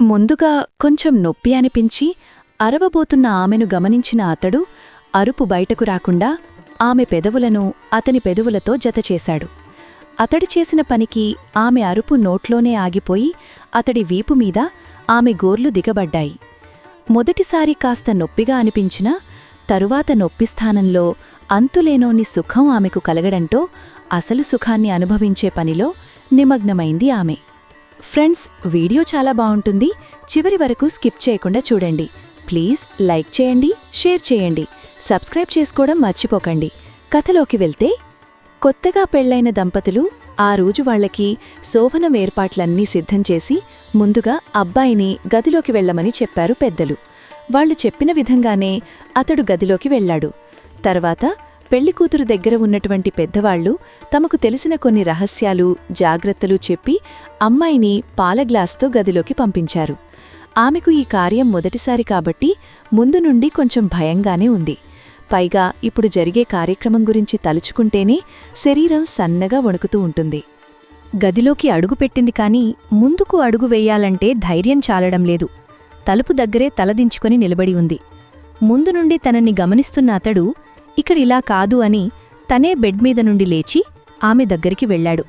ముందుగా కొంచెం నొప్పి అనిపించి అరవబోతున్న ఆమెను గమనించిన అతడు అరుపు బయటకు రాకుండా ఆమె పెదవులను అతని పెదవులతో జతచేశాడు అతడి చేసిన పనికి ఆమె అరుపు నోట్లోనే ఆగిపోయి అతడి వీపు మీద ఆమె గోర్లు దిగబడ్డాయి. మొదటిసారి కాస్త నొప్పిగా అనిపించినా తరువాత నొప్పి స్థానంలో అంతులేనోని సుఖం ఆమెకు కలగడంతో అసలు సుఖాన్ని అనుభవించే పనిలో నిమగ్నమైంది ఆమె. ఫ్రెండ్స్ వీడియో చాలా బాగుంటుంది. చివరి వరకు స్కిప్ చేయకుండా చూడండి. ప్లీజ్ లైక్ చేయండి షేర్ చేయండి. సబ్స్క్రైబ్ చేసుకోవడం మర్చిపోకండి. కథలోకి వెళ్తే కొత్తగా పెళ్ళైన దంపతులు ఆ రోజు వాళ్ళకి శోభనం ఏర్పాట్లన్నీ సిద్ధం చేసి ముందుగా అబ్బాయిని గదిలోకి వెళ్ళమని చెప్పారు పెద్దలు. వాళ్ళు చెప్పిన విధంగానే అతడు గదిలోకి వెళ్ళాడు. తర్వాత పెళ్ళికూతురు దగ్గర ఉన్నటువంటి పెద్దవాళ్ళు తమకు తెలిసిన కొన్ని రహస్యాలు జాగ్రత్తలు చెప్పి అమ్మాయిని పాలగ్లాస్తో గదిలోకి పంపించారు. ఆమెకు ఈ కార్యం మొదటిసారి కాబట్టి ముందు నుండి కొంచెం భయంగానే ఉంది. పైగా ఇప్పుడు జరిగే కార్యక్రమం గురించి తలుచుకుంటేనే శరీరం సన్నగా వణుకుతూ ఉంటుంది. గదిలోకి అడుగుపెట్టింది కాని ముందుకు అడుగు వెయ్యాలంటే ధైర్యం చాలడం లేదు. తలుపు దగ్గరే తలదించుకొని నిలబడి ఉంది. ముందు నుండి తనని గమనిస్తున్న అతడు ఇక్కడిలా కాదు అని తనే బెడ్ మీద నుండి లేచి ఆమె దగ్గరికి వెళ్ళాడు.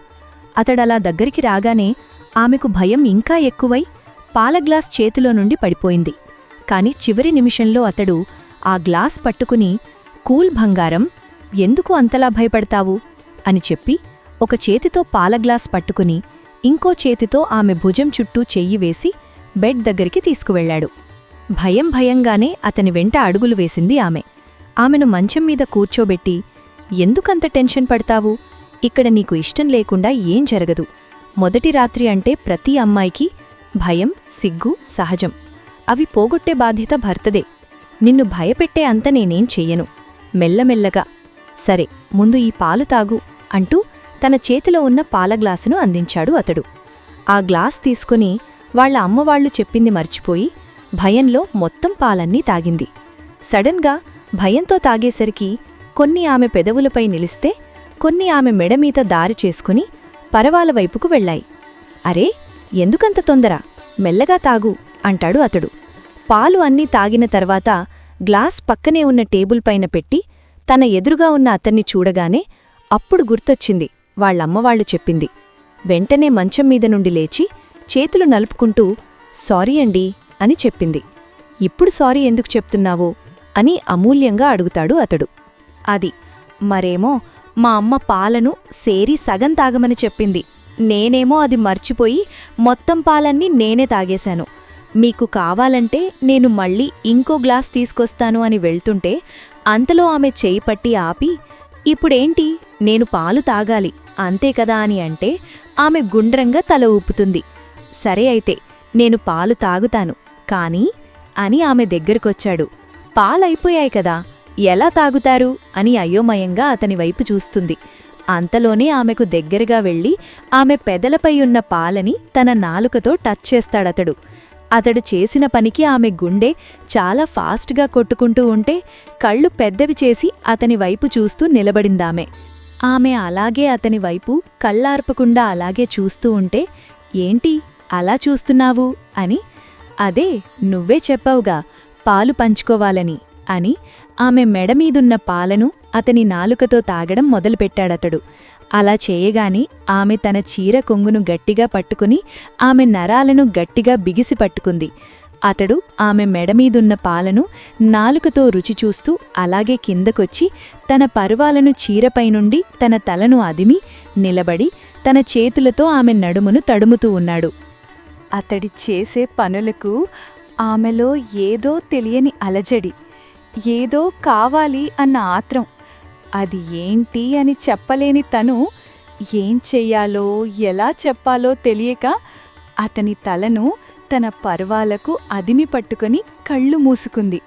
అతడలా దగ్గరికి రాగానే ఆమెకు భయం ఇంకా ఎక్కువై పాల గ్లాస్ చేతిలో నుండి పడిపోయింది. కాని చివరి నిమిషంలో అతడు ఆ గ్లాస్ పట్టుకుని కూల్ బంగారం ఎందుకు అంతలా భయపడతావు? అని చెప్పి ఒక చేతితో పాల గ్లాస్ పట్టుకుని ఇంకో చేతితో ఆమె భుజం చుట్టూ చెయ్యి వేసి బెడ్ దగ్గరికి తీసుకువెళ్ళాడు భయం భయంగానే అతని వెంట అడుగులు వేసింది ఆమె. ఆమెను మంచం మీద కూర్చోబెట్టి ఎందుకంత టెన్షన్ పడతావు? ఇక్కడ నీకు ఇష్టం లేకుండా ఏం జరగదు. మొదటి రాత్రి అంటే ప్రతి అమ్మాయికి భయం సిగ్గు సహజం. అవి పోగొట్టే బాధ్యత భర్తదే. నిన్ను భయపెట్టే అంత నేనేం చెయ్యను. మెల్లమెల్లగా సరే ముందు ఈ పాలు తాగు అంటూ తన చేతిలో ఉన్న పాల గ్లాసును అందించాడు అతడు. ఆ గ్లాస్ తీసుకుని వాళ్ళ అమ్మవాళ్ళు చెప్పింది మర్చిపోయి భయంలో మొత్తం పాలన్నీ తాగింది. సడన్గా భయంతో తాగేసరికి కొన్ని ఆమె పెదవులపై నిలిస్తే కొన్ని ఆమె మెడమీద దారి చేసుకుని పరవాల వైపుకు వెళ్ళాయి. అరే ఎందుకంత తొందర? మెల్లగా తాగు అంటాడు అతడు. పాలు అన్నీ తాగిన తర్వాత గ్లాస్ పక్కనే ఉన్న టేబుల్ పైన పెట్టి తన ఎదురుగా ఉన్న అతన్ని చూడగానే అప్పుడు గుర్తొచ్చింది వాళ్ళమ్మవాళ్ళు చెప్పింది. వెంటనే మంచం మీద నుండి లేచి చేతులు నలుపుకుంటూ సారీ అండి అని చెప్పింది. ఇప్పుడు సారీ ఎందుకు చెప్తున్నావో? అని అమూల్యంగా అడుగుతాడు అతడు. అది మరేమో మా అమ్మ పాలను సేరి సగం తాగమని చెప్పింది. నేనేమో అది మర్చిపోయి మొత్తం పాలన్నీ నేనే తాగేశాను. మీకు కావాలంటే నేను మళ్ళీ ఇంకో గ్లాస్ తీసుకొస్తాను అని వెళ్తుంటే అంతలో ఆమె చేయి పట్టి ఆపి ఇప్పుడేంటి? నేను పాలు తాగాలి. అంతే కదా? అని అంటే ఆమె గుండ్రంగా తల ఊపుతుంది. సరే అయితే నేను పాలు తాగుతాను. కానీ అని ఆమె దగ్గరకొచ్చాడు. పాలైపోయాయి కదా ఎలా తాగుతారు అని అయోమయంగా అతని వైపు చూస్తుంది. అంతలోనే ఆమెకు దగ్గరగా వెళ్ళి ఆమె పెదలపై ఉన్న పాలని తన నాలుకతో టచ్ చేస్తాడతడు. అతడు చేసిన పనికి ఆమె గుండె చాలా ఫాస్ట్గా కొట్టుకుంటూ ఉంటే కళ్ళు పెద్దవి చేసి అతని వైపు చూస్తూ నిలబడిందామె. ఆమె అలాగే అతని వైపు కళ్ళార్పకుండా అలాగే చూస్తూ ఉంటే ఏంటి అలా చూస్తున్నావు? అని అదే నువ్వే చెప్పావుగా పాలు పంచుకోవాలని అని ఆమె మెడమీదున్న పాలను అతని నాలుకతో తాగడం మొదలుపెట్టాడతడు. అలా చేయగాని ఆమె తన చీర కొంగును గట్టిగా పట్టుకుని ఆమె నరాలను గట్టిగా బిగిసి పట్టుకుంది. అతడు ఆమె మెడమీదున్న పాలను నాలుకతో రుచి చూస్తూ అలాగే కిందకొచ్చి తన పరువాలను చీరపై నుండి తన తలను అదిమి నిలబడి తన చేతులతో ఆమె నడుమును తడుముతూ ఉన్నాడు. అతడి చేసే పనులకు ఆమెలో ఏదో తెలియని అలజడి ఏదో కావాలి అన్న ఆత్రం. అది ఏంటి అని చెప్పలేని తను ఏం చెయ్యాలో ఎలా చెప్పాలో తెలియక అతని తలను తన పర్వాలకు అదిమి పట్టుకొని కళ్ళు మూసుకుంది.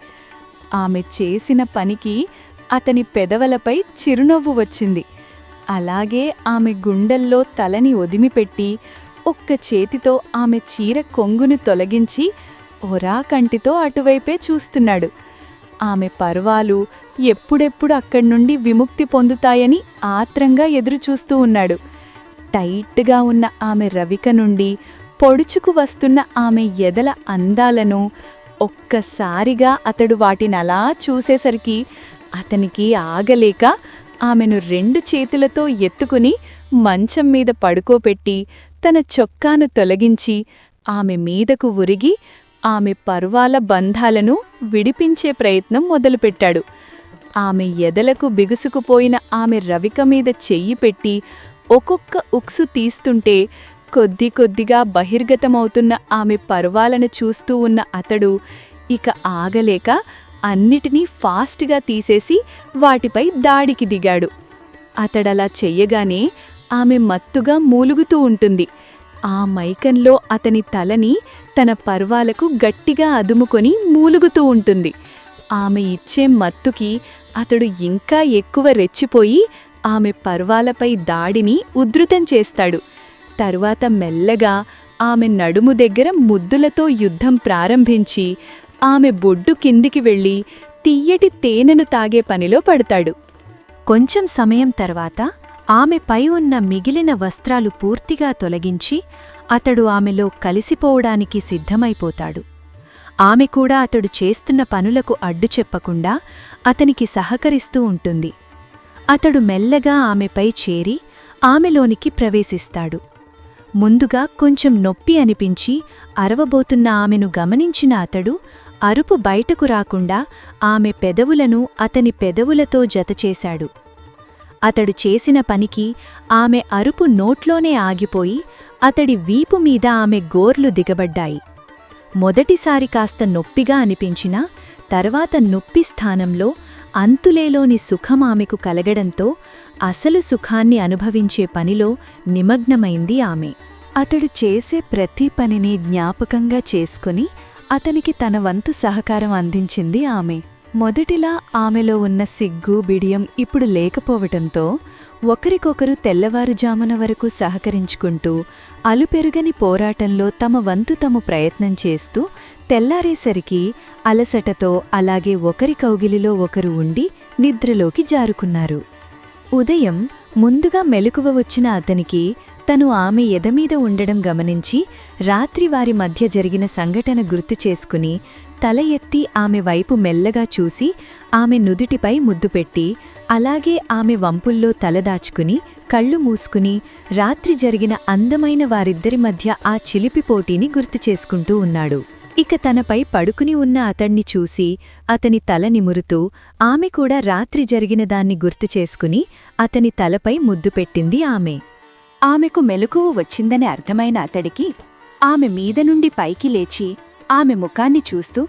ఆమె చేసిన పనికి అతని పెదవలపై చిరునవ్వు వచ్చింది. అలాగే ఆమె గుండెల్లో తలని ఒదిమిపెట్టి ఒక్క చేతితో ఆమె చీర కొంగును తొలగించి ఒరా కంటితో అటువైపే చూస్తున్నాడు. ఆమె పర్వాలు ఎప్పుడెప్పుడు అక్కడి నుండి విముక్తి పొందుతాయని ఆత్రంగా ఎదురుచూస్తూ ఉన్నాడు. టైట్గా ఉన్న ఆమె రవిక నుండి పొడుచుకు వస్తున్న ఆమె ఎదల అందాలను ఒక్కసారిగా అతడు వాటినలా చూసేసరికి అతనికి ఆగలేక ఆమెను రెండు చేతులతో ఎత్తుకుని మంచం మీద పడుకోపెట్టి తన చొక్కాను తొలగించి ఆమె మీదకు ఉరిగి ఆమె పర్వాల బంధాలను విడిపించే ప్రయత్నం మొదలుపెట్టాడు. ఆమె ఎదలకు బిగుసుకుపోయిన ఆమె రవిక మీద చెయ్యి పెట్టి ఒక్కొక్క ఉక్సు తీస్తుంటే కొద్ది కొద్దిగా బహిర్గతమవుతున్న ఆమె పర్వాలను చూస్తూ ఉన్న అతడు ఇక ఆగలేక అన్నిటినీ ఫాస్ట్గా తీసేసి వాటిపై దాడికి దిగాడు. అతడలా చెయ్యగానే ఆమె మత్తుగా మూలుగుతూ ఉంటుంది. ఆ మైకంలో అతని తలని తన పర్వాలకు గట్టిగా అదుముకొని మూలుగుతూ ఉంటుంది. ఆమె ఇచ్చే మత్తుకి అతడు ఇంకా ఎక్కువ రెచ్చిపోయి ఆమె పర్వాలపై దాడిని ఉధృతం చేస్తాడు. తరువాత మెల్లగా ఆమె నడుము దగ్గర ముద్దులతో యుద్ధం ప్రారంభించి ఆమె బొడ్డు కిందికి వెళ్ళి తియ్యటి తేనెను తాగే పనిలో పడతాడు. కొంచెం సమయం తర్వాత ఆమెపై ఉన్న మిగిలిన వస్త్రాలు పూర్తిగా తొలగించి అతడు ఆమెలో కలిసిపోవడానికి సిద్ధమైపోతాడు. ఆమె కూడా అతడు చేస్తున్న పనులకు అడ్డు చెప్పకుండా అతనికి సహకరిస్తూ ఉంటుంది. అతడు మెల్లగా ఆమెపై చేరి ఆమెలోనికి ప్రవేశిస్తాడు. ముందుగా కొంచెం నొప్పి అనిపించి అరవబోతున్న ఆమెను గమనించిన అతడు అరుపు బయటకు రాకుండా ఆమె పెదవులను అతని పెదవులతో జతచేశాడు. అతడు చేసిన పనికి ఆమె అరుపు నోట్లోనే ఆగిపోయి అతడి వీపు మీద ఆమె గోర్లు దిగబడ్డాయి. మొదటిసారి కాస్త నొప్పిగా అనిపించినా తర్వాత నొప్పి స్థానంలో అంతులేలోని సుఖం ఆమెకు కలగడంతో అసలు సుఖాన్ని అనుభవించే పనిలో నిమగ్నమైంది ఆమె. అతడు చేసే ప్రతి పనిని జ్ఞాపకంగా చేసుకుని అతనికి తన వంతు సహకారం అందించింది ఆమె. మొదటిలా ఆమెలో ఉన్న సిగ్గు బిడియం ఇప్పుడు లేకపోవటంతో ఒకరికొకరు తెల్లవారుజామున వరకు సహకరించుకుంటూ అలుపెరుగని పోరాటంలో తమ వంతు తము ప్రయత్నం చేస్తూ తెల్లారేసరికి అలసటతో అలాగే ఒకరి కౌగిలిలో ఒకరు ఉండి నిద్రలోకి జారుకున్నారు. ఉదయం ముందుగా మెలకువ వచ్చిన అతనికి తను ఆమె ఎదమీద ఉండడం గమనించి రాత్రి వారి మధ్య జరిగిన సంఘటన గుర్తు చేసుకుని తల ఎత్తి ఆమె వైపు మెల్లగా చూసి ఆమె నుదుటిపై ముద్దు పెట్టి అలాగే ఆమె వంపుల్లో తలదాచుకుని కళ్ళు మూసుకుని రాత్రి జరిగిన అందమైన వారిద్దరి మధ్య ఆ చిలిపి పోటీని గుర్తు చేసుకుంటూ ఉన్నాడు. ఇక తనపై పడుకుని ఉన్న అతణ్ణి చూసి అతని తల నిమురుతూ ఆమె కూడా రాత్రి జరిగిన దాన్ని గుర్తు చేసుకుని అతని తలపై ముద్దు పెట్టింది ఆమె. ఆమెకు మెలకువ వచ్చిందని అర్థమైన అతడికి ఆమె మీద నుండి పైకి లేచి ఆమె ముఖాన్ని చూస్తూ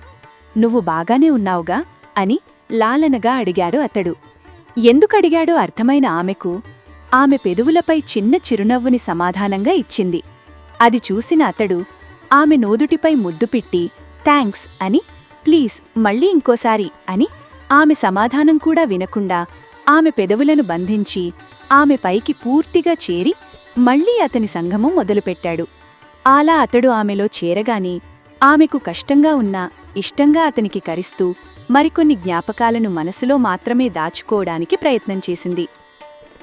నువ్వు బాగానే ఉన్నావుగా? అని లాలనగా అడిగాడు అతడు. ఎందుకడిగాడో అర్థమైన ఆమెకు ఆమె పెదువులపై చిన్న చిరునవ్వుని సమాధానంగా ఇచ్చింది. అది చూసిన అతడు ఆమె నోదుటిపై ముద్దు పెట్టి థ్యాంక్స్ అని ప్లీజ్ మళ్ళీ ఇంకోసారి అని ఆమె సమాధానం కూడా వినకుండా ఆమె పెదవులను బంధించి ఆమె పైకి పూర్తిగా చేరి మళ్ళీ అతని సంగమం మొదలుపెట్టాడు. అలా అతడు ఆమెలో చేరగాని ఆమెకు కష్టంగా ఉన్నా ఇష్టంగా అతనికి కరిస్తూ మరికొన్ని జ్ఞాపకాలను మనసులో మాత్రమే దాచుకోవడానికి ప్రయత్నం చేసింది.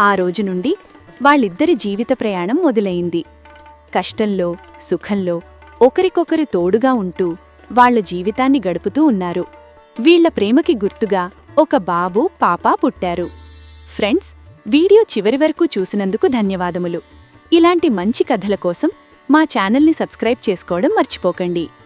ఆ రోజు నుండి వాళ్ళిద్దరి జీవిత ప్రయాణం మొదలయింది కష్టంలో సుఖంలో ఒకరికొకరు తోడుగా ఉంటూ వాళ్ళ జీవితాన్ని గడుపుతూ ఉన్నారు. వీళ్ళ ప్రేమకి గుర్తుగా ఒక బాబు పాప పుట్టారు. ఫ్రెండ్స్ వీడియో చివరి వరకు చూసినందుకు ధన్యవాదములు. ఇలాంటి మంచి కథల కోసం మా ఛానల్ని సబ్స్క్రైబ్ చేసుకోవడం మర్చిపోకండి.